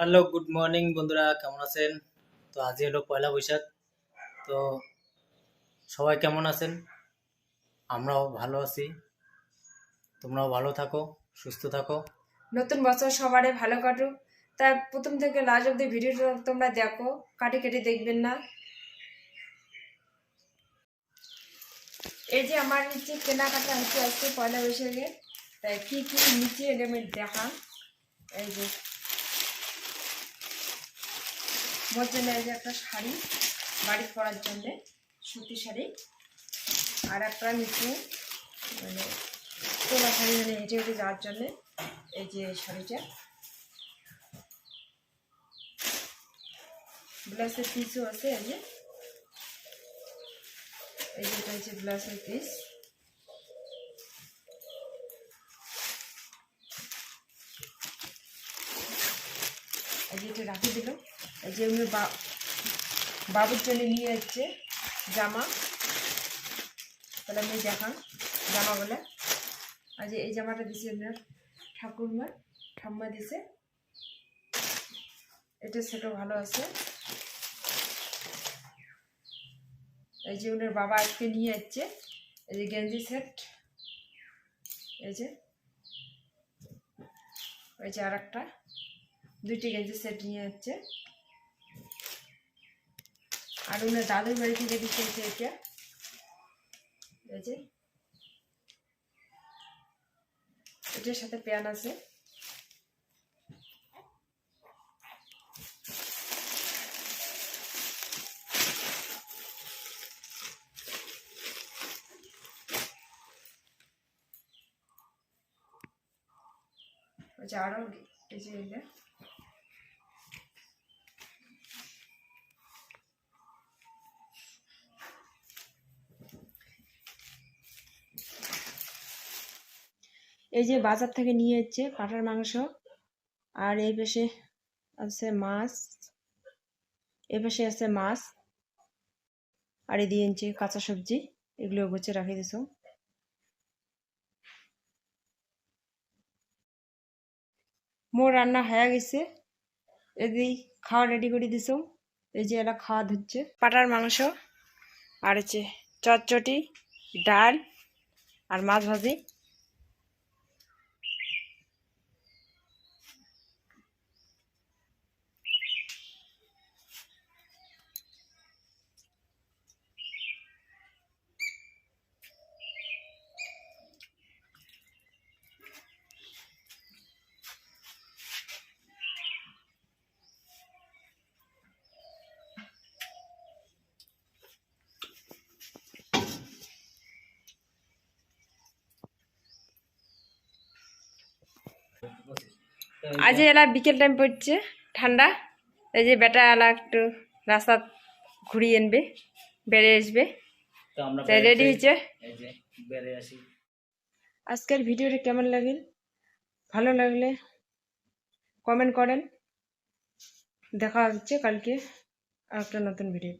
Hello, good morning বন্ধুরা, কেমন আছেন? তো আজই হলো পয়লা বৈশাখ, তো সবাই কেমন আছেন? আমরাও ভালো আছি, তোমরাও ভালো থাকো, সুস্থ থাকো। নতুন বছর সবারে ভালো কাটুক। তাই প্রথম থেকে লাস্ট অব্দি ভিডিওটা তোমরা দেখো, কাটে কেটে দেখবেন না। এই যে আমার নিচে কেনাকাটা হচ্ছে আজকে পয়লা বৈশাখে, তাই কি কি নিচে এলিমেন্ট দেখা এই যে এই যে একটা শাড়ি বাড়ি পরার জন্য, সুতি শাড়ি। আর একটা নিচে মানে তোলা শাড়ি মানে হেঁটে হেঁটে যাওয়ার জন্যে এই যে শাড়িটা। ব্লাউজের পিসও আছে এই যে। এই যে এটা হচ্ছে ব্লাউজের পিস এই যে এটা রাখি দিল এই যে উনি বাবুর জন্য নিয়ে যাচ্ছে জামা। তাহলে আমি দেখান জামা বলে। আর যে এই জামাটা দিছে আপনার ঠাকুরমা, ঠাম্মা দিছে। এটা সেটা ভালো আছে। এই যে ওনার বাবা আজকে নিয়ে যাচ্ছে এই যে গেঞ্জি সেট। এই যে। ওই যে আর একটা দুইটি গেঞ্জি সেট নিয়ে যাচ্ছে আর ওনার দাদুর বাড়ি থেকে দিচ্ছে এটা। এই যে। এটার সাথে প্যান আছে। আরও এই যে। এই যে বাজার থেকে নিয়ে যাচ্ছে পাটার মাংস। আর এই পাশে আছে মাছ। এই পাশে আছে মাছ। আর এই দিয়ে কাঁচা সবজি। এগুলো গুছে রাখি দিছ মোর রান্না হয়ে গেছে। এদি খাওয়া রেডি করে দিছ এই যে এরা খাওয়া ধুচ্ছে। পাটার মাংস। আর হচ্ছে চটচটি, ডাল আর মাছ ভাজি। আজ এলা বিকেল টাইম পড়ছে ঠান্ডা। এই যে বেটা এলা একটু রাস্তা ঘুরিয়ে আনবে বেড়ে আসবে। রেডি হয়েছে? আজকের ভিডিওটা কেমন লাগিল? ভালো লাগলে কমেন্ট করেন। দেখা হচ্ছে কালকে আর একটা নতুন ভিডিও